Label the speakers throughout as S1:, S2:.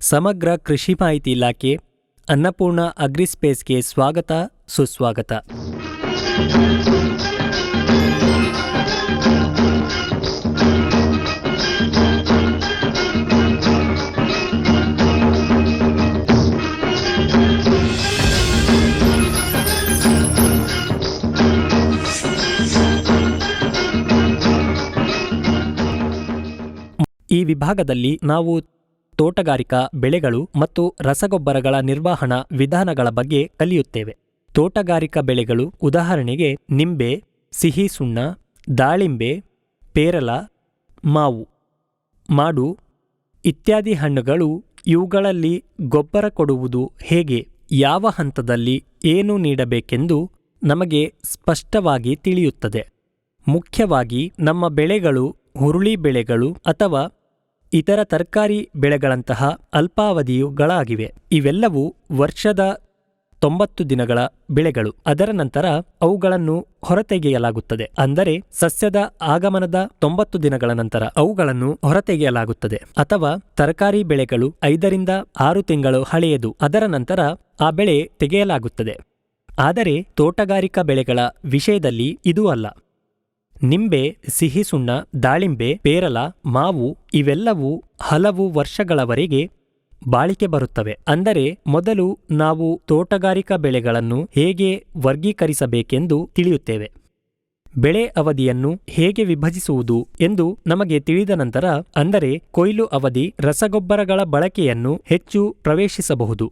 S1: ಸಮಗ್ರ ಕೃಷಿ ಮಾಹಿತಿ ಇಲಾಖೆ ಅನ್ನಪೂರ್ಣ ಅಗ್ರಿಸ್ಪೇಸ್ಗೆ ಸ್ವಾಗತ ಸುಸ್ವಾಗತ. ಈ ವಿಭಾಗದಲ್ಲಿ ನಾವು ತೋಟಗಾರಿಕಾ ಬೆಳೆಗಳು ಮತ್ತು ರಸಗೊಬ್ಬರಗಳ ನಿರ್ವಹಣಾ ವಿಧಾನಗಳ ಬಗ್ಗೆ ಕಲಿಯುತ್ತೇವೆ. ತೋಟಗಾರಿಕಾ ಬೆಳೆಗಳು ಉದಾಹರಣೆಗೆ ನಿಂಬೆ, ಸಿಹಿ ಸುಣ್ಣ, ದಾಳಿಂಬೆ, ಪೇರಲ, ಮಾವು, ಮಾಡು ಇತ್ಯಾದಿ ಹಣ್ಣುಗಳು ಇವುಗಳಲ್ಲಿ ಗೊಬ್ಬರ ಕೊಡುವುದು ಹೇಗೆ, ಯಾವ ಹಂತದಲ್ಲಿ ಏನು ನೀಡಬೇಕೆಂದು ನಮಗೆ ಸ್ಪಷ್ಟವಾಗಿ ತಿಳಿಯುತ್ತದೆ. ಮುಖ್ಯವಾಗಿ ನಮ್ಮ ಬೆಳೆಗಳು ಹುರುಳಿ ಬೆಳೆಗಳು ಅಥವಾ ಇತರ ತರಕಾರಿ ಬೆಳೆಗಳಂತಹ ಅಲ್ಪಾವಧಿಯುಗಳಾಗಿವೆ. ಇವೆಲ್ಲವೂ ವರ್ಷದ ತೊಂಬತ್ತು ದಿನಗಳ ಬೆಳೆಗಳು. ಅದರ ನಂತರ ಅವುಗಳನ್ನು ಹೊರತೆಗೆಯಲಾಗುತ್ತದೆ. ಅಂದರೆ ಸಸ್ಯದ ಆಗಮನದ ತೊಂಬತ್ತು ದಿನಗಳ ನಂತರ ಅವುಗಳನ್ನು ಹೊರತೆಗೆಯಲಾಗುತ್ತದೆ. ಅಥವಾ ತರಕಾರಿ ಬೆಳೆಗಳು ಐದರಿಂದ ಆರು ತಿಂಗಳು ಹಳೆಯದು. ಅದರ ನಂತರ ಆ ಬೆಳೆ ತೆಗೆಯಲಾಗುತ್ತದೆ. ಆದರೆ ತೋಟಗಾರಿಕಾ ಬೆಳೆಗಳ ವಿಷಯದಲ್ಲಿ ಇದೂ ಅಲ್ಲ. ನಿಂಬೆ ಸಿಹಿಸುಣ್ಣ ದಾಳಿಂಬೆ, ಪೇರಲ, ಮಾವು ಇವೆಲ್ಲವೂ ಹಲವು ವರ್ಷಗಳವರೆಗೆ ಬಾಳಿಕೆ ಬರುತ್ತವೆ. ಅಂದರೆ ಮೊದಲು ನಾವು ತೋಟಗಾರಿಕಾ ಬೆಳೆಗಳನ್ನು ಹೇಗೆ ವರ್ಗೀಕರಿಸಬೇಕೆಂದು ತಿಳಿಯುತ್ತೇವೆ. ಬೆಳೆ ಅವಧಿಯನ್ನು ಹೇಗೆ ವಿಭಜಿಸುವುದು ಎಂದು ನಮಗೆ ತಿಳಿದ ನಂತರ, ಅಂದರೆ ಕೊಯ್ಲು ಅವಧಿ ರಸಗೊಬ್ಬರಗಳ ಬಳಕೆಯನ್ನು ಹೆಚ್ಚು ಪ್ರವೇಶಿಸಬಹುದು.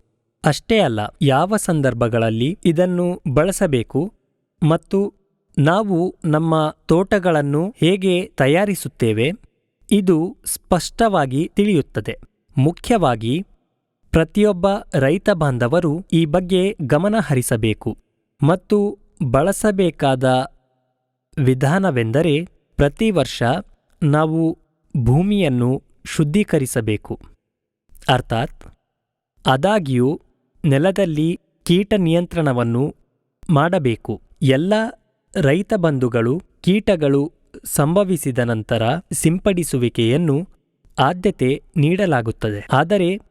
S1: ಅಷ್ಟೇ ಅಲ್ಲ, ಯಾವ ಸಂದರ್ಭಗಳಲ್ಲಿ ಇದನ್ನು ಬಳಸಬೇಕು ಮತ್ತು ನಾವು ನಮ್ಮ ತೋಟಗಳನ್ನು ಹೇಗೆ ತಯಾರಿಸುತ್ತೇವೆ? ಇದು ಸ್ಪಷ್ಟವಾಗಿ ತಿಳಿಯುತ್ತದೆ. ಮುಖ್ಯವಾಗಿ, ಪ್ರತಿಯೊಬ್ಬ ರೈತ ಬಾಂಧವರು ಈ ಬಗ್ಗೆ ಗಮನ ಹರಿಸಬೇಕು ಮತ್ತು ಬಳಸಬೇಕಾದ ವಿಧಾನವೆಂದರೆ ಪ್ರತಿ ವರ್ಷ ನಾವು ಭೂಮಿಯನ್ನು ಶುದ್ಧೀಕರಿಸಬೇಕು. ಅರ್ಥಾತ್, ಆದಾಗ್ಯೂ ನೆಲದಲ್ಲಿ ಕೀಟ ನಿಯಂತ್ರಣವನ್ನು ಮಾಡಬೇಕು. ಎಲ್ಲ ರೈತ ಬಂಧುಗಳು ಕೀಟಗಳು ಸಂಭವಿಸಿದ ನಂತರ ಸಿಂಪಡಿಸುವಿಕೆಯನ್ನು ಆದ್ಯತೆ ನೀಡಲಾಗುತ್ತದೆ. ಆದರೆ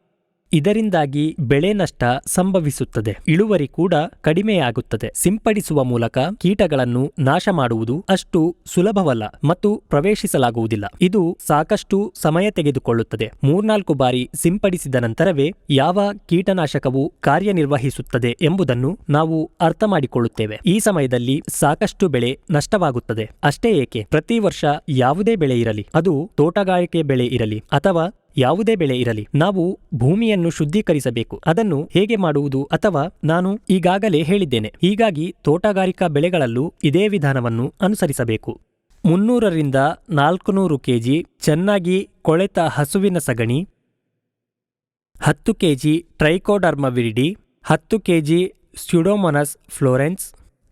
S1: ಇದರಿಂದಾಗಿ ಬೆಳೆ ನಷ್ಟ ಸಂಭವಿಸುತ್ತದೆ. ಇಳುವರಿ ಕೂಡ ಕಡಿಮೆಯಾಗುತ್ತದೆ. ಸಿಂಪಡಿಸುವ ಮೂಲಕ ಕೀಟಗಳನ್ನು ನಾಶ ಮಾಡುವುದು ಅಷ್ಟು ಸುಲಭವಲ್ಲ ಮತ್ತು ಪ್ರವೇಶಿಸಲಾಗುವುದಿಲ್ಲ. ಇದು ಸಾಕಷ್ಟು ಸಮಯ ತೆಗೆದುಕೊಳ್ಳುತ್ತದೆ. ಮೂರ್ನಾಲ್ಕು ಬಾರಿ ಸಿಂಪಡಿಸಿದ ನಂತರವೇ ಯಾವ ಕೀಟನಾಶಕವು ಕಾರ್ಯನಿರ್ವಹಿಸುತ್ತದೆ ಎಂಬುದನ್ನು ನಾವು ಅರ್ಥ ಮಾಡಿಕೊಳ್ಳುತ್ತೇವೆ ಈ ಸಮಯದಲ್ಲಿ ಸಾಕಷ್ಟು ಬೆಳೆ ನಷ್ಟವಾಗುತ್ತದೆ. ಅಷ್ಟೇ ಏಕೆ? ಪ್ರತಿ ವರ್ಷ ಯಾವುದೇ ಬೆಳೆ ಇರಲಿ. ಅದು ತೋಟಗಾರಿಕೆ ಬೆಳೆ ಇರಲಿ ಅಥವಾ ಯಾವುದೇ ಬೆಳೆ ಇರಲಿ, ನಾವು ಭೂಮಿಯನ್ನು ಶುದ್ಧೀಕರಿಸಬೇಕು. ಅದನ್ನು ಹೇಗೆ ಮಾಡುವುದು ಅಥವಾ ನಾನು ಈಗಾಗಲೇ ಹೇಳಿದ್ದೇನೆ. ಹೀಗಾಗಿ ತೋಟಗಾರಿಕಾ ಬೆಳೆಗಳಲ್ಲೂ ಇದೇ ವಿಧಾನವನ್ನು ಅನುಸರಿಸಬೇಕು. ಮುನ್ನೂರರಿಂದ ನಾಲ್ಕುನೂರು ಕೆಜಿ ಚೆನ್ನಾಗಿ ಕೊಳೆತ ಹಸುವಿನ ಸಗಣಿ, ಹತ್ತು ಕೆಜಿ ಟ್ರೈಕೋಡರ್ಮವಿರಿಡಿ, ಹತ್ತು ಕೆಜಿ ಸ್ಯುಡೋಮೊನಸ್ ಫ್ಲೋರೆನ್ಸ್,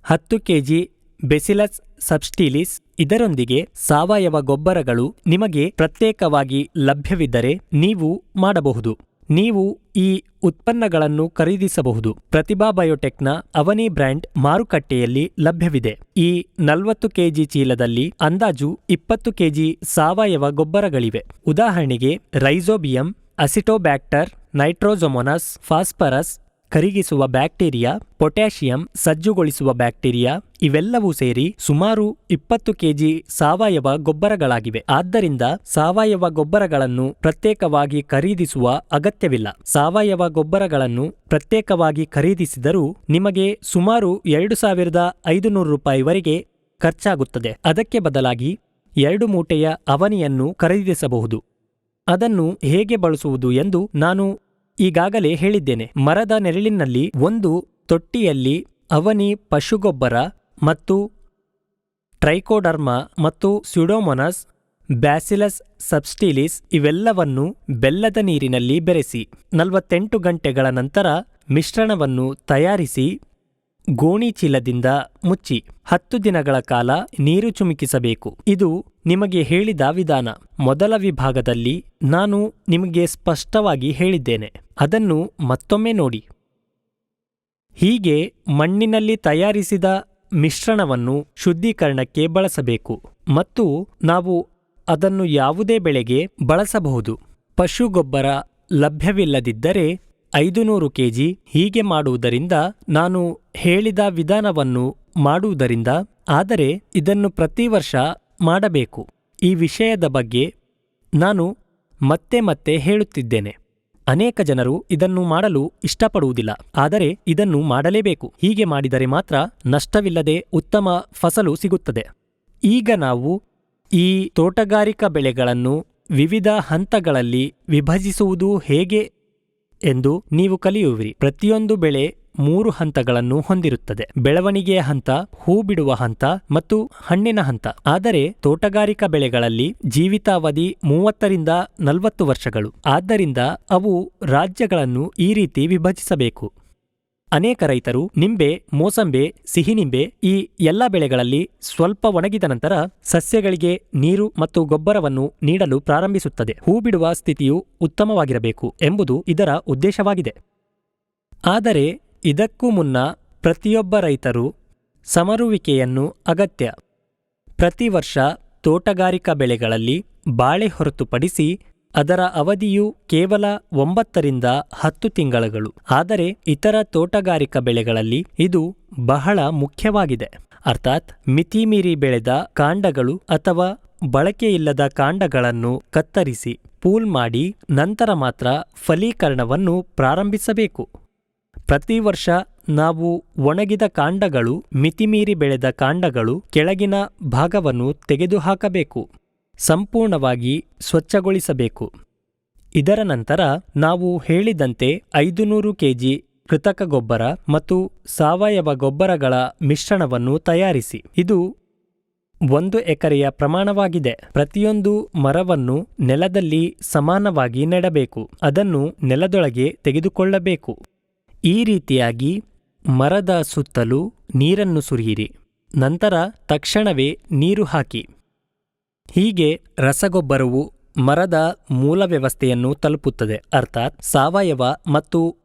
S1: ಹತ್ತು ಕೆಜಿ ಬೆಸಿಲಸ್ ಸಬ್ಸ್ಟೀಲಿಸ್ ಇದರೊಂದಿಗೆ ಸಾವಯವ ಗೊಬ್ಬರಗಳು ನಿಮಗೆ ಪ್ರತ್ಯೇಕವಾಗಿ ಲಭ್ಯವಿದ್ದರೆ ನೀವು ಮಾಡಬಹುದು. ನೀವು ಈ ಉತ್ಪನ್ನಗಳನ್ನು ಖರೀದಿಸಬಹುದು. ಪ್ರತಿಭಾ ಬಯೋಟೆಕ್ನ ಅವನಿ ಬ್ರ್ಯಾಂಡ್ ಮಾರುಕಟ್ಟೆಯಲ್ಲಿ ಲಭ್ಯವಿದೆ. ಈ ನಲವತ್ತು ಕೆಜಿ ಚೀಲದಲ್ಲಿ ಅಂದಾಜು ಇಪ್ಪತ್ತು ಕೆಜಿ ಸಾವಯವ ಗೊಬ್ಬರಗಳಿವೆ. ಉದಾಹರಣೆಗೆ ರೈಸೋಬಿಯಂ, ಅಸಿಟೋಬ್ಯಾಕ್ಟರ್, ನೈಟ್ರೋಜೊಮೊನಸ್, ಫಾಸ್ಫರಸ್ ಕರಿಗಿಸುವ ಬ್ಯಾಕ್ಟೀರಿಯಾ, ಪೊಟ್ಯಾಷಿಯಂ, ಸಜ್ಜುಗೊಳಿಸುವ ಬ್ಯಾಕ್ಟೀರಿಯಾ ಇವೆಲ್ಲವೂ ಸೇರಿ ಸುಮಾರು ಇಪ್ಪತ್ತು ಕೆಜಿ ಸಾವಯವ ಗೊಬ್ಬರಗಳಾಗಿವೆ. ಆದ್ದರಿಂದ ಸಾವಯವ ಗೊಬ್ಬರಗಳನ್ನು ಪ್ರತ್ಯೇಕವಾಗಿ ಖರೀದಿಸುವ ಅಗತ್ಯವಿಲ್ಲ. ಸಾವಯವ ಗೊಬ್ಬರಗಳನ್ನು ಪ್ರತ್ಯೇಕವಾಗಿ ಖರೀದಿಸಿದರೂ ನಿಮಗೆ ಸುಮಾರು ಎರಡು ಸಾವಿರದ ಐದುನೂರು ರೂಪಾಯಿವರೆಗೆ ಖರ್ಚಾಗುತ್ತದೆ. ಅದಕ್ಕೆ ಬದಲಾಗಿ ಎರಡು ಮೂಟೆಯ ಅವನಿಯನ್ನು ಖರೀದಿಸಬಹುದು. ಅದನ್ನು ಹೇಗೆ ಬಳಸುವುದು ಎಂದು ನಾನು ಈಗಾಗಲೇ ಹೇಳಿದ್ದೇನೆ. ಮರದ ನೆರಳಿನಲ್ಲಿ ಒಂದು ತೊಟ್ಟಿಯಲ್ಲಿ ಅವನಿ ಪಶುಗೊಬ್ಬರ ಮತ್ತು ಟ್ರೈಕೋಡರ್ಮ ಮತ್ತು ಸ್ಯುಡೋಮೊನಸ್, ಬ್ಯಾಸಿಲಸ್ ಸಬ್ಸ್ಟಿಲಿಸ್ ಇವೆಲ್ಲವನ್ನು ಬೆಲ್ಲದ ನೀರಿನಲ್ಲಿ ಬೆರೆಸಿ, ನಲವತ್ತೆಂಟು ಗಂಟೆಗಳ ನಂತರ ಮಿಶ್ರಣವನ್ನು ತಯಾರಿಸಿ ಗೋಣಿ ಚೀಲದಿಂದ ಮುಚ್ಚಿ ಹತ್ತು ದಿನಗಳ ಕಾಲ ನೀರು ಚುಮುಕಿಸಬೇಕು. ಇದು ನಿಮಗೆ ಹೇಳಿದ ವಿಧಾನ. ಮೊದಲ ವಿಭಾಗದಲ್ಲಿ ನಾನು ನಿಮಗೆ ಸ್ಪಷ್ಟವಾಗಿ ಹೇಳಿದ್ದೇನೆ. ಅದನ್ನು ಮತ್ತೊಮ್ಮೆ ನೋಡಿ. ಹೀಗೆ ಮಣ್ಣಿನಲ್ಲಿ ತಯಾರಿಸಿದ ಮಿಶ್ರಣವನ್ನು ಶುದ್ಧೀಕರಣಕ್ಕೆ ಬಳಸಬೇಕು. ಮತ್ತು ನಾವು ಅದನ್ನು ಯಾವುದೇ ಬೆಳೆಗೆ ಬಳಸಬಹುದು. ಪಶುಗೊಬ್ಬರ ಲಭ್ಯವಿಲ್ಲದಿದ್ದರೆ ಐದು ನೂರು ಕೆಜಿ ಹೀಗೆ ಮಾಡುವುದರಿಂದ ನಾನು ಹೇಳಿದ ವಿಧಾನವನ್ನು ಮಾಡುವುದರಿಂದ ಆದರೆ ಇದನ್ನು ಪ್ರತಿ ವರ್ಷ ಮಾಡಬೇಕು. ಈ ವಿಷಯದ ಬಗ್ಗೆ ನಾನು ಮತ್ತೆ ಮತ್ತೆ ಹೇಳುತ್ತಿದ್ದೇನೆ. ಅನೇಕ ಜನರು ಇದನ್ನು ಮಾಡಲು ಇಷ್ಟಪಡುವುದಿಲ್ಲ. ಆದರೆ ಇದನ್ನು ಮಾಡಲೇಬೇಕು. ಹೀಗೆ ಮಾಡಿದರೆ ಮಾತ್ರ ನಷ್ಟವಿಲ್ಲದೆ ಉತ್ತಮ ಫಸಲು ಸಿಗುತ್ತದೆ. ಈಗ ನಾವು ಈ ತೋಟಗಾರಿಕಾ ಬೆಳೆಗಳನ್ನು ವಿವಿಧ ಹಂತಗಳಲ್ಲಿ ವಿಭಜಿಸುವುದು ಹೇಗೆ ಎಂದು ನೀವು ಕಲಿಯುವಿರಿ. ಪ್ರತಿಯೊಂದು ಬೆಳೆ ಮೂರು ಹಂತಗಳನ್ನು ಹೊಂದಿರುತ್ತದೆ. ಬೆಳವಣಿಗೆಯ ಹಂತ ಹೂ ಬಿಡುವ ಹಂತ ಮತ್ತು ಹಣ್ಣಿನ ಹಂತ. ಆದರೆ ತೋಟಗಾರಿಕಾ ಬೆಳೆಗಳಲ್ಲಿ ಜೀವಿತಾವಧಿ ಮೂವತ್ತರಿಂದ ನಲವತ್ತು ವರ್ಷಗಳು. ಆದ್ದರಿಂದ ಅವು ರಾಜ್ಯಗಳನ್ನು ಈ ರೀತಿ ವಿಭಜಿಸಬೇಕು. ಅನೇಕ ರೈತರು ನಿಂಬೆ, ಮೋಸಂಬೆ, ಸಿಹಿನಿಂಬೆ ಈ ಎಲ್ಲ ಬೆಳೆಗಳಲ್ಲಿ ಸ್ವಲ್ಪ ಒಣಗಿದ ನಂತರ ಸಸ್ಯಗಳಿಗೆ ನೀರು ಮತ್ತು ಗೊಬ್ಬರವನ್ನು ನೀಡಲು ಪ್ರಾರಂಭಿಸುತ್ತದೆ. ಹೂ ಬಿಡುವ ಸ್ಥಿತಿಯು ಉತ್ತಮವಾಗಿರಬೇಕು ಎಂಬುದು ಇದರ ಉದ್ದೇಶವಾಗಿದೆ. ಆದರೆ ಇದಕ್ಕೂ ಮುನ್ನ ಪ್ರತಿಯೊಬ್ಬ ರೈತರು ಸಮರುವಿಕೆಯನ್ನು ಅಗತ್ಯ. ಪ್ರತಿ ವರ್ಷ ತೋಟಗಾರಿಕಾ ಬೆಳೆಗಳಲ್ಲಿ ಬಾಳೆ ಹೊರತುಪಡಿಸಿ ಅದರ ಅವಧಿಯು ಕೇವಲ ಒಂಬತ್ತರಿಂದ ಹತ್ತು ತಿಂಗಳುಗಳು. ಆದರೆ ಇತರ ತೋಟಗಾರಿಕಾ ಬೆಳೆಗಳಲ್ಲಿ ಇದು ಬಹಳ ಮುಖ್ಯವಾಗಿದೆ. ಅರ್ಥಾತ್ ಮಿತಿಮೀರಿ ಬೆಳೆದ ಕಾಂಡಗಳು ಅಥವಾ ಬಳಕೆಯಿಲ್ಲದ ಕಾಂಡಗಳನ್ನು ಕತ್ತರಿಸಿ, ಪೂಲ್ ಮಾಡಿ ನಂತರ ಮಾತ್ರ ಫಲೀಕರಣವನ್ನು ಪ್ರಾರಂಭಿಸಬೇಕು. ಪ್ರತಿ ವರ್ಷ ನಾವು ಒಣಗಿದ ಕಾಂಡಗಳು, ಮಿತಿಮೀರಿ ಬೆಳೆದ ಕಾಂಡಗಳು ಕೆಳಗಿನ ಭಾಗವನ್ನು ತೆಗೆದುಹಾಕಬೇಕು. ಸಂಪೂರ್ಣವಾಗಿ ಸ್ವಚ್ಛಗೊಳಿಸಬೇಕು. ಇದರ ನಂತರ ನಾವು ಹೇಳಿದಂತೆ ಐದು ನೂರು ಕೆಜಿ ಕೃತಕ ಗೊಬ್ಬರ ಮತ್ತು ಸಾವಯವ ಗೊಬ್ಬರಗಳ ಮಿಶ್ರಣವನ್ನು ತಯಾರಿಸಿ. ಇದು ಒಂದು ಎಕರೆಯ ಪ್ರಮಾಣವಾಗಿದೆ. ಪ್ರತಿಯೊಂದು ಮರವನ್ನು ನೆಲದಲ್ಲಿ ಸಮಾನವಾಗಿ ನೆಡಬೇಕು. ಅದನ್ನು ನೆಲದೊಳಗೆ ತೆಗೆದುಕೊಳ್ಳಬೇಕು. ಈ ರೀತಿಯಾಗಿ ಮರದ ಸುತ್ತಲೂ ನೀರನ್ನು ಸುರಿಯಿರಿ. ನಂತರ ತಕ್ಷಣವೇ ನೀರು ಹಾಕಿ. ಹೀಗೆ ರಸಗೊಬ್ಬರವು ಮರದ ಮೂಲ ವ್ಯವಸ್ಥೆಯನ್ನು ತಲುಪುತ್ತದೆ, ಅರ್ಥಾತ್ ಸಾವಯವ ಮತ್ತು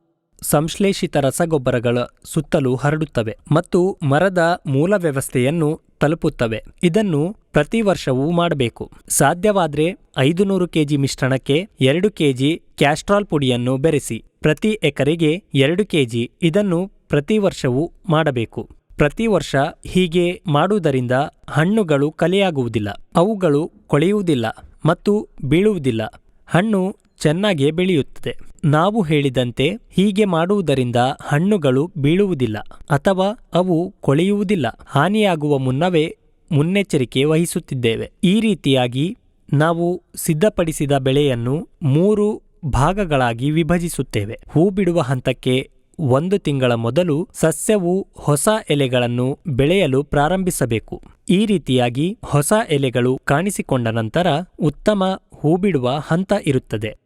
S1: ಸಂಶ್ಲೇಷಿತ ರಸಗೊಬ್ಬರಗಳ ಸುತ್ತಲೂ ಹರಡುತ್ತವೆ ಮತ್ತು ಮರದ ಮೂಲ ವ್ಯವಸ್ಥೆಯನ್ನು ತಲುಪುತ್ತವೆ. ಇದನ್ನು ಪ್ರತಿ ವರ್ಷವೂ ಮಾಡಬೇಕು. ಸಾಧ್ಯವಾದರೆ ಐದು ನೂರು ಕೆಜಿ ಮಿಶ್ರಣಕ್ಕೆ ಎರಡು ಕೆಜಿ ಕ್ಯಾಸ್ಟ್ರಾಲ್ ಪುಡಿಯನ್ನು ಬೆರೆಸಿ, ಪ್ರತಿ ಎಕರೆಗೆ ಎರಡು ಕೆಜಿ ಇದನ್ನು ಪ್ರತಿ ವರ್ಷವೂ ಮಾಡಬೇಕು. ಪ್ರತಿ ವರ್ಷ ಹೀಗೆ ಮಾಡುವುದರಿಂದ ಹಣ್ಣುಗಳು ಕಲೆಯಾಗುವುದಿಲ್ಲ, ಅವುಗಳು ಕೊಳೆಯುವುದಿಲ್ಲ ಮತ್ತು ಬೀಳುವುದಿಲ್ಲ, ಹಣ್ಣು ಚೆನ್ನಾಗೇ ಬೆಳೆಯುತ್ತದೆ. ನಾವು ಹೇಳಿದಂತೆ ಹೀಗೆ ಮಾಡುವುದರಿಂದ ಹಣ್ಣುಗಳು ಬೀಳುವುದಿಲ್ಲ ಅಥವಾ ಅವು ಕೊಳೆಯುವುದಿಲ್ಲ. ಹಾನಿಯಾಗುವ ಮುನ್ನವೇ ಮುನ್ನೆಚ್ಚರಿಕೆ ವಹಿಸುತ್ತಿದ್ದೇವೆ. ಈ ರೀತಿಯಾಗಿ ನಾವು ಸಿದ್ಧಪಡಿಸಿದ ಬೆಳೆಯನ್ನು ಮೂರು ಭಾಗಗಳಾಗಿ ವಿಭಜಿಸುತ್ತೇವೆ. ಹೂ ಬಿಡುವ ಹಂತಕ್ಕೆ ಒಂದು ತಿಂಗಳ ಮೊದಲು ಸಸ್ಯವು ಹೊಸ ಎಲೆಗಳನ್ನು ಬೆಳೆಯಲು ಪ್ರಾರಂಭಿಸಬೇಕು. ಈ ರೀತಿಯಾಗಿ ಹೊಸ ಎಲೆಗಳು ಕಾಣಿಸಿಕೊಂಡ ನಂತರ ಉತ್ತಮ ಹೂಬಿಡುವ ಹಂತ ಇರುತ್ತದೆ.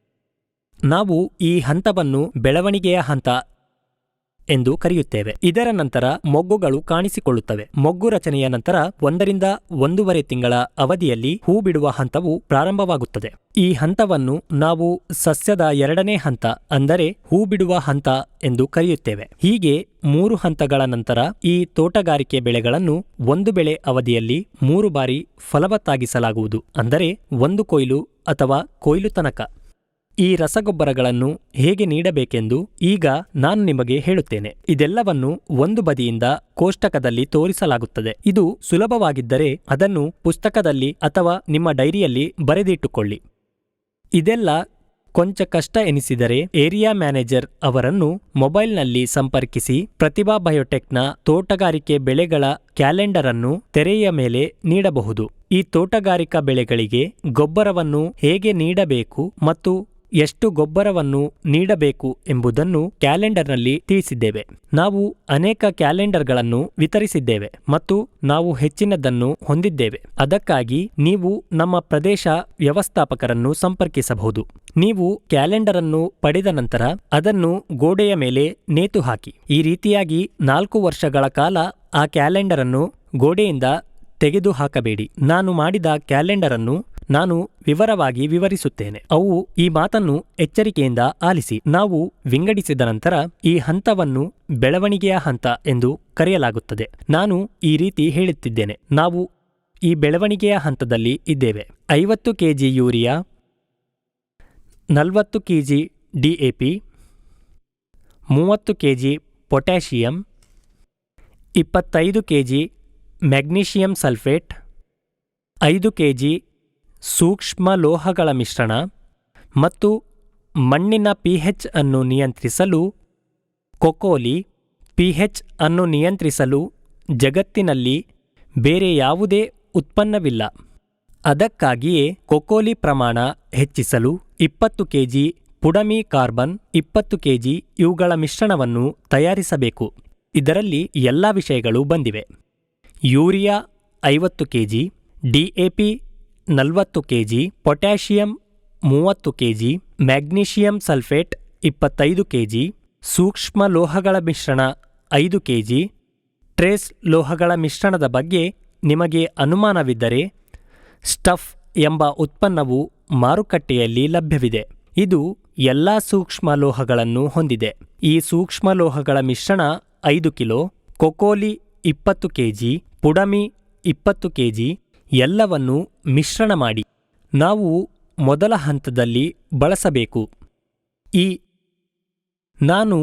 S1: ನಾವು ಈ ಹಂತವನ್ನು ಬೆಳವಣಿಗೆಯ ಹಂತ ಎಂದು ಕರೆಯುತ್ತೇವೆ. ಇದರ ನಂತರ ಮೊಗ್ಗುಗಳು ಕಾಣಿಸಿಕೊಳ್ಳುತ್ತವೆ. ಮೊಗ್ಗು ರಚನೆಯ ನಂತರ ಒಂದರಿಂದ ಒಂದೂವರೆ ತಿಂಗಳ ಅವಧಿಯಲ್ಲಿ ಹೂ ಬಿಡುವ ಹಂತವು ಪ್ರಾರಂಭವಾಗುತ್ತದೆ. ಈ ಹಂತವನ್ನು ನಾವು ಸಸ್ಯದ ಎರಡನೇ ಹಂತ ಅಂದರೆ ಹೂ ಬಿಡುವ ಹಂತ ಎಂದು ಕರೆಯುತ್ತೇವೆ. ಹೀಗೆ ಮೂರು ಹಂತಗಳ ನಂತರ ಈ ತೋಟಗಾರಿಕೆ ಬೆಳೆಗಳನ್ನು ಒಂದು ಬೆಳೆ ಅವಧಿಯಲ್ಲಿ ಮೂರು ಬಾರಿ ಫಲವತ್ತಾಗಿಸಲಾಗುವುದು. ಅಂದರೆ ಒಂದು ಕೊಯ್ಲು ಅಥವಾ ಕೊಯ್ಲು ತನಕ. ಈ ರಸಗೊಬ್ಬರಗಳನ್ನು ಹೇಗೆ ನೀಡಬೇಕೆಂದು ಈಗ ನಾನು ನಿಮಗೆ ಹೇಳುತ್ತೇನೆ. ಇದೆಲ್ಲವನ್ನು ಒಂದು ಬದಿಯಿಂದ ಕೋಷ್ಟಕದಲ್ಲಿ ತೋರಿಸಲಾಗುತ್ತದೆ. ಇದು ಸುಲಭವಾಗಿದ್ದರೆ ಅದನ್ನು ಪುಸ್ತಕದಲ್ಲಿ ಅಥವಾ ನಿಮ್ಮ ಡೈರಿಯಲ್ಲಿ ಬರೆದಿಟ್ಟುಕೊಳ್ಳಿ. ಇದೆಲ್ಲ ಕೊಂಚ ಕಷ್ಟ ಎನಿಸಿದರೆ ಏರಿಯಾ ಮ್ಯಾನೇಜರ್ ಅವರನ್ನು ಮೊಬೈಲ್ನಲ್ಲಿ ಸಂಪರ್ಕಿಸಿ ಪ್ರತಿಭಾ ಬಯೋಟೆಕ್ನ ತೋಟಗಾರಿಕೆ ಬೆಳೆಗಳ ಕ್ಯಾಲೆಂಡರ್ ಅನ್ನು ತೆರೆಯ ಮೇಲೆ ನೀಡಬಹುದು. ಈ ತೋಟಗಾರಿಕಾ ಬೆಳೆಗಳಿಗೆ ಗೊಬ್ಬರವನ್ನು ಹೇಗೆ ನೀಡಬೇಕು ಮತ್ತು ಎಷ್ಟು ಗೊಬ್ಬರವನ್ನು ನೀಡಬೇಕು ಎಂಬುದನ್ನು ಕ್ಯಾಲೆಂಡರ್ನಲ್ಲಿ ತಿಳಿಸಿದ್ದೇವೆ. ನಾವು ಅನೇಕ ಕ್ಯಾಲೆಂಡರ್ಗಳನ್ನು ವಿತರಿಸಿದ್ದೇವೆ ಮತ್ತು ನಾವು ಹೆಚ್ಚಿನದನ್ನು ಹೊಂದಿದ್ದೇವೆ. ಅದಕ್ಕಾಗಿ ನೀವು ನಮ್ಮ ಪ್ರದೇಶ ವ್ಯವಸ್ಥಾಪಕರನ್ನು ಸಂಪರ್ಕಿಸಬಹುದು. ನೀವು ಕ್ಯಾಲೆಂಡರ್ ಅನ್ನು ಪಡೆದ ನಂತರ ಅದನ್ನು ಗೋಡೆಯ ಮೇಲೆ ನೇತು ಹಾಕಿ. ಈ ರೀತಿಯಾಗಿ ನಾಲ್ಕು ವರ್ಷಗಳ ಕಾಲ ಆ ಕ್ಯಾಲೆಂಡರ್ ಅನ್ನು ಗೋಡೆಯಿಂದ ತೆಗೆದು ಹಾಕಬೇಡಿ ನಾನು ಮಾಡಿದ ಕ್ಯಾಲೆಂಡರ್ ಅನ್ನು ನಾನು ವಿವರವಾಗಿ ವಿವರಿಸುತ್ತೇನೆ. ಅವು ಈ ಮಾತನ್ನು ಎಚ್ಚರಿಕೆಯಿಂದ ಆಲಿಸಿ. ನಾವು ವಿಂಗಡಿಸಿದ ನಂತರ ಈ ಹಂತವನ್ನು ಬೆಳವಣಿಗೆಯ ಹಂತ ಎಂದು ಕರೆಯಲಾಗುತ್ತದೆ. ನಾನು ಈ ರೀತಿ ಹೇಳುತ್ತಿದ್ದೇನೆ. ನಾವು ಈ ಬೆಳವಣಿಗೆಯ ಹಂತದಲ್ಲಿ ಇದ್ದೇವೆ. ಐವತ್ತು ಕೆಜಿ ಯೂರಿಯಾ, ನಲವತ್ತು ಕೆಜಿ ಡಿಎಪಿ ಮೂವತ್ತು ಕೆ ಜಿ ಪೊಟ್ಯಾಷಿಯಂ, ಇಪ್ಪತ್ತೈದು ಕೆ ಜಿ ಮೆಗ್ನೀಷಿಯಂ ಸಲ್ಫೇಟ್, ಐದು ಕೆ ಜಿ ಸೂಕ್ಷ್ಮ ಲೋಹಗಳ ಮಿಶ್ರಣ ಮತ್ತು ಮಣ್ಣಿನ ಪಿಹೆಚ್ ಅನ್ನು ನಿಯಂತ್ರಿಸಲು, ಕೊಕೋಲಿ ಪಿಹೆಚ್ ಅನ್ನು ನಿಯಂತ್ರಿಸಲು ಜಗತ್ತಿನಲ್ಲಿ ಬೇರೆ ಯಾವುದೇ ಉತ್ಪನ್ನವಿಲ್ಲ. ಅದಕ್ಕಾಗಿಯೇ ಕೊಕೋಲಿ ಪ್ರಮಾಣ ಹೆಚ್ಚಿಸಲು ಇಪ್ಪತ್ತು ಕೆಜಿ ಪುಡಮಿ ಕಾರ್ಬನ್, ಇಪ್ಪತ್ತು ಕೆಜಿ ಇವುಗಳ ಮಿಶ್ರಣವನ್ನು ತಯಾರಿಸಬೇಕು. ಇದರಲ್ಲಿ ಎಲ್ಲ ವಿಷಯಗಳು ಬಂದಿವೆ. ಯೂರಿಯಾ ಐವತ್ತು ಕೆಜಿ, ಡಿಎಪಿ ನಲವತ್ತು ಕೆಜಿ, ಪೊಟ್ಯಾಷಿಯಂ ಮೂವತ್ತು ಕೆಜಿ, ಮ್ಯಾಗ್ನೀಷಿಯಂ ಸಲ್ಫೇಟ್ ಇಪ್ಪತ್ತೈದು ಕೆಜಿ, ಸೂಕ್ಷ್ಮ ಲೋಹಗಳ ಮಿಶ್ರಣ ಐದು ಕೆಜಿ, ಟ್ರೇಸ್ ಲೋಹಗಳ ಮಿಶ್ರಣದ ಬಗ್ಗೆ ನಿಮಗೆ ಅನುಮಾನವಿದ್ದರೆ ಸ್ಟಫ್ ಎಂಬ ಉತ್ಪನ್ನವು ಮಾರುಕಟ್ಟೆಯಲ್ಲಿ ಲಭ್ಯವಿದೆ. ಇದು ಎಲ್ಲ ಸೂಕ್ಷ್ಮ ಲೋಹಗಳನ್ನು ಹೊಂದಿದೆ. ಈ ಸೂಕ್ಷ್ಮ ಲೋಹಗಳ ಮಿಶ್ರಣ ಐದು ಕಿಲೋ, ಕೊಕೋಲಿ ಇಪ್ಪತ್ತು ಕೆಜಿ, ಪುಡಮಿ ಇಪ್ಪತ್ತು ಕೆಜಿ ಎಲ್ಲವನ್ನು ಮಿಶ್ರಣ ಮಾಡಿ ನಾವು ಮೊದಲ ಹಂತದಲ್ಲಿ ಬಳಸಬೇಕು. ಈ ನಾನು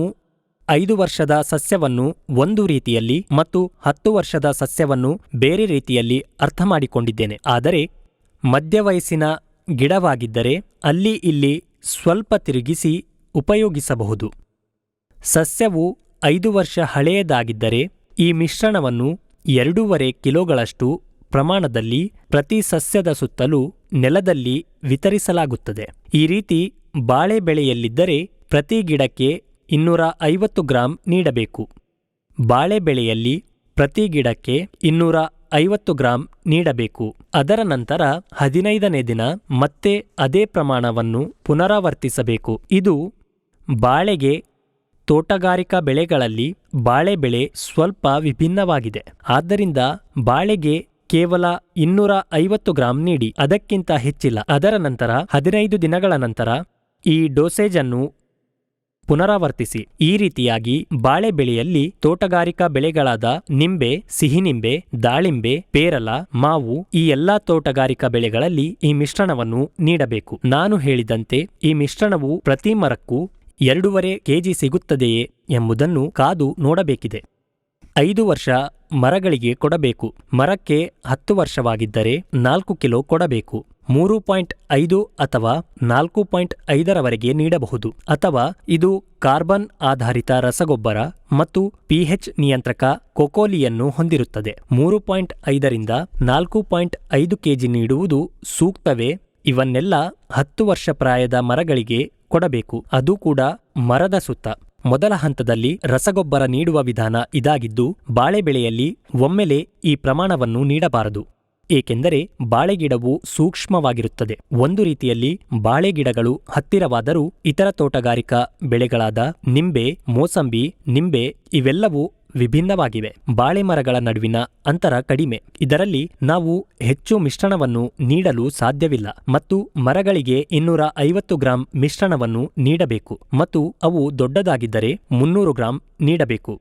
S1: ಐದು ವರ್ಷದ ಸಸ್ಯವನ್ನು ಒಂದು ರೀತಿಯಲ್ಲಿ ಮತ್ತು ಹತ್ತು ವರ್ಷದ ಸಸ್ಯವನ್ನು ಬೇರೆ ರೀತಿಯಲ್ಲಿ ಅರ್ಥ ಮಾಡಿಕೊಂಡಿದ್ದೇನೆ. ಆದರೆ ಮಧ್ಯವಯಸ್ಸಿನ ಗಿಡವಾಗಿದ್ದರೆ ಅಲ್ಲಿ ಇಲ್ಲಿ ಸ್ವಲ್ಪ ತಿರುಗಿಸಿ ಉಪಯೋಗಿಸಬಹುದು. ಸಸ್ಯವು ಐದು ವರ್ಷ ಹಳೆಯದಾಗಿದ್ದರೆ ಈ ಮಿಶ್ರಣವನ್ನು ಎರಡೂವರೆ ಕಿಲೋಗಳಷ್ಟು ಪ್ರಮಾಣದಲ್ಲಿ ಪ್ರತಿ ಸಸ್ಯದ ಸುತ್ತಲೂ ನೆಲದಲ್ಲಿ ವಿತರಿಸಲಾಗುತ್ತದೆ. ಈ ರೀತಿ ಬಾಳೆ ಬೆಳೆಯಲ್ಲಿದ್ದರೆ ಪ್ರತಿ ಗಿಡಕ್ಕೆ ಇನ್ನೂರ ಐವತ್ತು ಗ್ರಾಂ ನೀಡಬೇಕು. ಬಾಳೆ ಬೆಳೆಯಲ್ಲಿ ಪ್ರತಿ ಗಿಡಕ್ಕೆ ಇನ್ನೂರ ಐವತ್ತು ಗ್ರಾಂ ನೀಡಬೇಕು. ಅದರ ನಂತರ ಹದಿನೈದನೇ ದಿನ ಮತ್ತೆ ಅದೇ ಪ್ರಮಾಣವನ್ನು ಪುನರಾವರ್ತಿಸಬೇಕು. ಇದು ಬಾಳೆಗೆ ತೋಟಗಾರಿಕಾ ಬೆಳೆಗಳಲ್ಲಿ ಬಾಳೆ ಬೆಳೆ ಸ್ವಲ್ಪ ವಿಭಿನ್ನವಾಗಿದೆ. ಆದ್ದರಿಂದ ಬಾಳೆಗೆ ಕೇವಲ ಇನ್ನೂರ ಐವತ್ತು ಗ್ರಾಂ ನೀಡಿ, ಅದಕ್ಕಿಂತ ಹೆಚ್ಚಿಲ್ಲ. ಅದರ ನಂತರ, ಹದಿನೈದು ದಿನಗಳ ನಂತರ, ಈ ಡೋಸೇಜ್ ಅನ್ನು ಪುನರಾವರ್ತಿಸಿ. ಈ ರೀತಿಯಾಗಿ ಬಾಳೆ ಬೆಳೆಯಲ್ಲಿ ತೋಟಗಾರಿಕಾ ಬೆಳೆಗಳಾದ ನಿಂಬೆ, ಸಿಹಿನಿಂಬೆ, ದಾಳಿಂಬೆ, ಪೇರಲ, ಮಾವು, ಈ ಎಲ್ಲಾ ತೋಟಗಾರಿಕಾ ಬೆಳೆಗಳಲ್ಲಿ ಈ ಮಿಶ್ರಣವನ್ನು ನೀಡಬೇಕು. ನಾನು ಹೇಳಿದಂತೆ, ಈ ಮಿಶ್ರಣವು ಪ್ರತಿ ಮರಕ್ಕೂ ಎರಡೂವರೆ ಕೆಜಿ ಸಿಗುತ್ತದೆಯೇ ಎಂಬುದನ್ನು ಕಾದು ನೋಡಬೇಕಿದೆ. ಐದು ವರ್ಷ ಮರಗಳಿಗೆ ಕೊಡಬೇಕು. ಮರಕ್ಕೆ ಹತ್ತು ವರ್ಷವಾಗಿದ್ದರೆ ನಾಲ್ಕು ಕಿಲೋ ಕೊಡಬೇಕು. ಮೂರು ಪಾಯಿಂಟ್ ಐದು ಅಥವಾ ನಾಲ್ಕು ಪಾಯಿಂಟ್ ಐದರವರೆಗೆ ನೀಡಬಹುದು. ಅಥವಾ ಇದು ಕಾರ್ಬನ್ ಆಧಾರಿತ ರಸಗೊಬ್ಬರ ಮತ್ತು ಪಿಹೆಚ್ ನಿಯಂತ್ರಕ ಕೊಕೋಲಿಯನ್ನು ಹೊಂದಿರುತ್ತದೆ. ಮೂರು ಪಾಯಿಂಟ್ ಐದರಿಂದ ನಾಲ್ಕು ಪಾಯಿಂಟ್ ಐದು ಕೆಜಿ ನೀಡುವುದು ಸೂಕ್ತವೇ? ಇವನ್ನೆಲ್ಲ ಹತ್ತು ವರ್ಷ ಪ್ರಾಯದ ಮರಗಳಿಗೆ ಕೊಡಬೇಕು. ಅದು ಕೂಡ ಮರದ ಸುತ್ತ. ಮೊದಲ ಹಂತದಲ್ಲಿ ರಸಗೊಬ್ಬರ ನೀಡುವ ವಿಧಾನ ಇದಾಗಿದ್ದು ಬಾಳೆ ಬೆಳೆಯಲ್ಲಿ ಒಮ್ಮೆಲೆ ಈ ಪ್ರಮಾಣವನ್ನು ನೀಡಬಾರದು. ಏಕೆಂದರೆ ಬಾಳೆಗಿಡವು ಸೂಕ್ಷ್ಮವಾಗಿರುತ್ತದೆ. ಒಂದು ರೀತಿಯಲ್ಲಿ ಬಾಳೆಗಿಡಗಳು ಹತ್ತಿರವಾದರೂ ಇತರ ತೋಟಗಾರಿಕಾ ಬೆಳೆಗಳಾದ ನಿಂಬೆ, ಮೋಸಂಬಿ, ನಿಂಬೆ ಇವೆಲ್ಲವೂ ವಿಭಿನ್ನವಾಗಿವೆ. ಬಾಳೆ ಮರಗಳ ನಡುವಿನ ಅಂತರ ಕಡಿಮೆ. ಇದರಲ್ಲಿ ನಾವು ಹೆಚ್ಚು ಮಿಶ್ರಣವನ್ನು ನೀಡಲು ಸಾಧ್ಯವಿಲ್ಲ ಮತ್ತು ಮರಗಳಿಗೆ ಇನ್ನೂರ ಐವತ್ತು ಗ್ರಾಂ ಮಿಶ್ರಣವನ್ನು ನೀಡಬೇಕು ಮತ್ತು ಅವು ದೊಡ್ಡದಾಗಿದ್ದರೆ ಮುನ್ನೂರು ಗ್ರಾಂ ನೀಡಬೇಕು.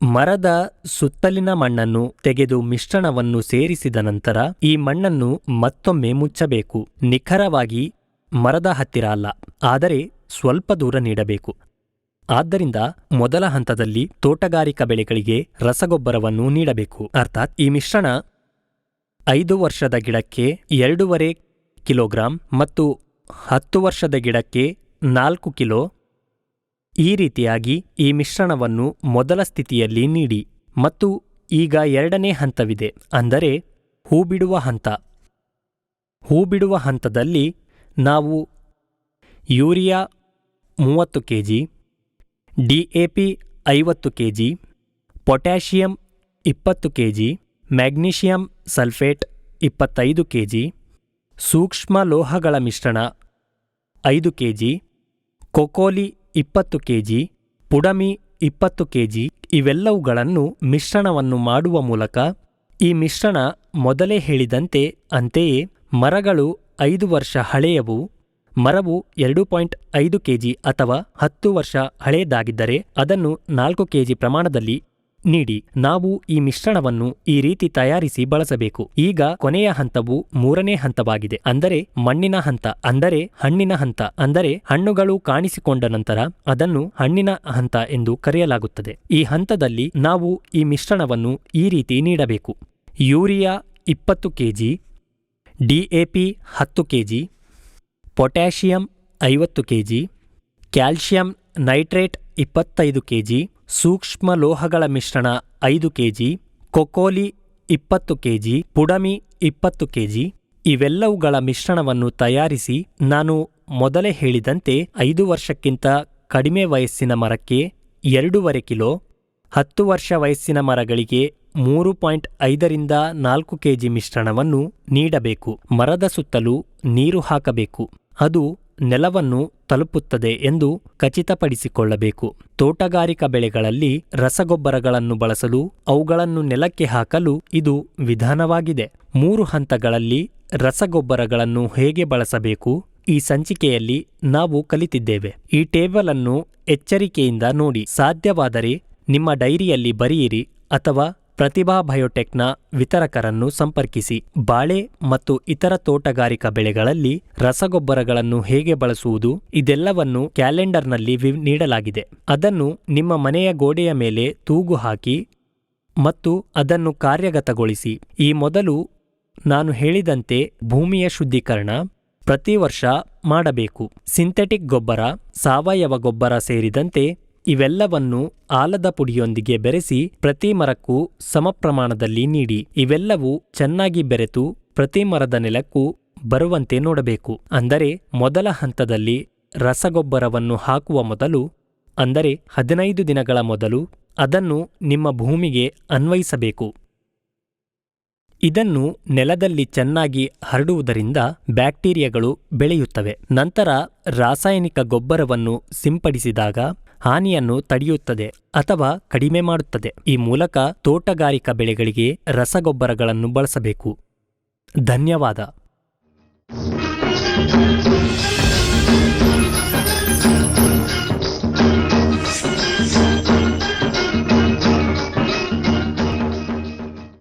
S1: ಮರದ ಸುತ್ತಲಿನ ಮಣ್ಣನ್ನು ತೆಗೆದು ಮಿಶ್ರಣವನ್ನು ಸೇರಿಸಿದ ನಂತರ ಈ ಮಣ್ಣನ್ನು ಮತ್ತೊಮ್ಮೆ ಮುಚ್ಚಬೇಕು. ನಿಖರವಾಗಿ ಮರದ ಹತ್ತಿರ ಅಲ್ಲ, ಆದರೆ ಸ್ವಲ್ಪ ದೂರ ನೀಡಬೇಕು. ಆದ್ದರಿಂದ ಮೊದಲ ಹಂತದಲ್ಲಿ ತೋಟಗಾರಿಕಾ ಬೆಳೆಗಳಿಗೆ ರಸಗೊಬ್ಬರವನ್ನು ನೀಡಬೇಕು. ಅರ್ಥಾತ್ ಈ ಮಿಶ್ರಣ ಐದು ವರ್ಷದ ಗಿಡಕ್ಕೆ ಎರಡೂವರೆ ಕಿಲೋಗ್ರಾಂ ಮತ್ತು ಹತ್ತು ವರ್ಷದ ಗಿಡಕ್ಕೆ ನಾಲ್ಕು ಕಿಲೋ ಈ ರೀತಿಯಾಗಿ ಈ ಮಿಶ್ರಣವನ್ನು ಮೊದಲ ಸ್ಥಿತಿಯಲ್ಲಿ ನೀಡಿ. ಮತ್ತು ಈಗ ಎರಡನೇ ಹಂತವಿದೆ. ಅಂದರೆ ಹೂಬಿಡುವ ಹಂತ. ಹೂಬಿಡುವ ಹಂತದಲ್ಲಿ ನಾವು ಯೂರಿಯಾ ಮೂವತ್ತು ಡಿಎಪಿ ಐವತ್ತು ಕೆಜಿ, ಪೊಟ್ಯಾಷಿಯಂ ಇಪ್ಪತ್ತು ಕೆಜಿ, ಮ್ಯಾಗ್ನೀಷಿಯಂ ಸಲ್ಫೇಟ್ ಇಪ್ಪತ್ತೈದು ಕೆಜಿ, ಸೂಕ್ಷ್ಮ ಲೋಹಗಳ ಮಿಶ್ರಣ ಐದು ಕೆಜಿ, ಕೊಕೋಲಿ ಇಪ್ಪತ್ತು ಕೆಜಿ, ಪುಡಮಿ ಇಪ್ಪತ್ತು ಕೆಜಿ ಇವೆಲ್ಲವುಗಳನ್ನು ಮಿಶ್ರಣವನ್ನು ಮಾಡುವ ಮೂಲಕ ಈ ಮಿಶ್ರಣ ಮೊದಲೇ ಹೇಳಿದಂತೆ ಅಂತೆಯೇ ಮರಗಳು ಐದು ವರ್ಷ ಹಳೆಯವು ಮರವು ಎರಡು ಪಾಯಿಂಟ್ ಐದು ಕೆಜಿ ಅಥವಾ ಹತ್ತು ವರ್ಷ ಹಳೆಯದಾಗಿದ್ದರೆ ಅದನ್ನು ನಾಲ್ಕು ಕೆಜಿ ಪ್ರಮಾಣದಲ್ಲಿ ನೀಡಿ. ನಾವು ಈ ಮಿಶ್ರಣವನ್ನು ಈ ರೀತಿ ತಯಾರಿಸಿ ಬಳಸಬೇಕು. ಈಗ ಕೊನೆಯ ಹಂತವು ಮೂರನೇ ಹಂತವಾಗಿದೆ. ಅಂದರೆ ಮಣ್ಣಿನ ಹಂತ, ಅಂದರೆ ಹಣ್ಣಿನ ಹಂತ, ಅಂದರೆ ಹಣ್ಣುಗಳು ಕಾಣಿಸಿಕೊಂಡ ನಂತರ ಅದನ್ನು ಹಣ್ಣಿನ ಹಂತ ಎಂದು ಕರೆಯಲಾಗುತ್ತದೆ. ಈ ಹಂತದಲ್ಲಿ ನಾವು ಈ ಮಿಶ್ರಣವನ್ನು ಈ ರೀತಿ ನೀಡಬೇಕು. ಯೂರಿಯಾ ಇಪ್ಪತ್ತು ಕೆಜಿ ಡಿಎಪಿ ಹತ್ತು ಕೆಜಿ ಪೊಟ್ಯಾಷಿಯಂ ಐವತ್ತು ಕೆಜಿ, ಕ್ಯಾಲ್ಶಿಯಂ ನೈಟ್ರೇಟ್ ಇಪ್ಪತ್ತೈದು ಕೆಜಿ, ಸೂಕ್ಷ್ಮ ಲೋಹಗಳ ಮಿಶ್ರಣ ಐದು ಕೆಜಿ, ಕೊಕೋಲಿ ಇಪ್ಪತ್ತು ಕೆಜಿ, ಪುಡಮಿ ಇಪ್ಪತ್ತು ಕೆಜಿ ಇವೆಲ್ಲವುಗಳ ಮಿಶ್ರಣವನ್ನು ತಯಾರಿಸಿ ನಾನು ಮೊದಲೇ ಹೇಳಿದಂತೆ ಐದು ವರ್ಷಕ್ಕಿಂತ ಕಡಿಮೆ ವಯಸ್ಸಿನ ಮರಕ್ಕೆ ಎರಡೂವರೆ ಕಿಲೋ, ಹತ್ತು ವರ್ಷ ವಯಸ್ಸಿನ ಮರಗಳಿಗೆ ಮೂರು ಪಾಯಿಂಟ್ ಐದರಿಂದ ನಾಲ್ಕು ಕೆಜಿ ಮಿಶ್ರಣವನ್ನು ನೀಡಬೇಕು. ಮರದ ಸುತ್ತಲೂ ನೀರು ಹಾಕಬೇಕು. ಅದು ನೆಲವನ್ನು ತಲುಪುತ್ತದೆ ಎಂದು ಖಚಿತಪಡಿಸಿಕೊಳ್ಳಬೇಕು. ತೋಟಗಾರಿಕಾ ಬೆಳೆಗಳಲ್ಲಿ ರಸಗೊಬ್ಬರಗಳನ್ನು ಬಳಸಲು ಅವುಗಳನ್ನು ನೆಲಕ್ಕೆ ಹಾಕಲು ಇದು ವಿಧಾನವಾಗಿದೆ. ಮೂರು ಹಂತಗಳಲ್ಲಿ ರಸಗೊಬ್ಬರಗಳನ್ನು ಹೇಗೆ ಬಳಸಬೇಕು ಈ ಸಂಚಿಕೆಯಲ್ಲಿ ನಾವು ಕಲಿತಿದ್ದೇವೆ. ಈ ಟೇಬಲ್ ಅನ್ನು ಎಚ್ಚರಿಕೆಯಿಂದ ನೋಡಿ. ಸಾಧ್ಯವಾದರೆ ನಿಮ್ಮ ಡೈರಿಯಲ್ಲಿ ಬರೆಯಿರಿ ಅಥವಾ ಪ್ರತಿಭಾ ಬಯೋಟೆಕ್ನ ವಿತರಕರನ್ನು ಸಂಪರ್ಕಿಸಿ. ಬಾಳೆ ಮತ್ತು ಇತರ ತೋಟಗಾರಿಕಾ ಬೆಳೆಗಳಲ್ಲಿ ರಸಗೊಬ್ಬರಗಳನ್ನು ಹೇಗೆ ಬಳಸುವುದು ಇದೆಲ್ಲವನ್ನು ಕ್ಯಾಲೆಂಡರ್ನಲ್ಲಿ ನೀಡಲಾಗಿದೆ. ಅದನ್ನು ನಿಮ್ಮ ಮನೆಯ ಗೋಡೆಯ ಮೇಲೆ ತೂಗು ಹಾಕಿ ಮತ್ತು ಅದನ್ನು ಕಾರ್ಯಗತಗೊಳಿಸಿ. ಈ ಮೊದಲು ನಾನು ಹೇಳಿದಂತೆ ಭೂಮಿಯ ಶುದ್ಧೀಕರಣ ಪ್ರತಿ ವರ್ಷ ಮಾಡಬೇಕು. ಸಿಂಥೆಟಿಕ್ ಗೊಬ್ಬರ, ಸಾವಯವ ಗೊಬ್ಬರ ಸೇರಿದಂತೆ ಇವೆಲ್ಲವನ್ನು ಆಲದ ಪುಡಿಯೊಂದಿಗೆ ಬೆರೆಸಿ ಪ್ರತಿ ಮರಕ್ಕೂ ಸಮ ಪ್ರಮಾಣದಲ್ಲಿ ನೀಡಿ. ಇವೆಲ್ಲವೂ ಚೆನ್ನಾಗಿ ಬೆರೆತು ಪ್ರತಿ ಮರದ ನೆಲಕ್ಕೂ ಬರುವಂತೆ ನೋಡಬೇಕು. ಅಂದರೆ ಮೊದಲ ಹಂತದಲ್ಲಿ ರಸಗೊಬ್ಬರವನ್ನು ಹಾಕುವ ಮೊದಲು, ಅಂದರೆ ಹದಿನೈದು ದಿನಗಳ ಮೊದಲು ಅದನ್ನು ನಿಮ್ಮ ಭೂಮಿಗೆ ಅನ್ವಯಿಸಬೇಕು. ಇದನ್ನು ನೆಲದಲ್ಲಿ ಚೆನ್ನಾಗಿ ಹರಡುವುದರಿಂದ ಬ್ಯಾಕ್ಟೀರಿಯಾಗಳು ಬೆಳೆಯುತ್ತವೆ. ನಂತರ ರಾಸಾಯನಿಕ ಗೊಬ್ಬರವನ್ನು ಸಿಂಪಡಿಸಿದಾಗ ಹಾನಿಯನ್ನು ತಡೆಯುತ್ತದೆ ಅಥವಾ ಕಡಿಮೆ ಮಾಡುತ್ತದೆ. ಈ ಮೂಲಕ ತೋಟಗಾರಿಕಾ ಬೆಳೆಗಳಿಗೆ ರಸಗೊಬ್ಬರಗಳನ್ನು ಬಳಸಬೇಕು. ಧನ್ಯವಾದ.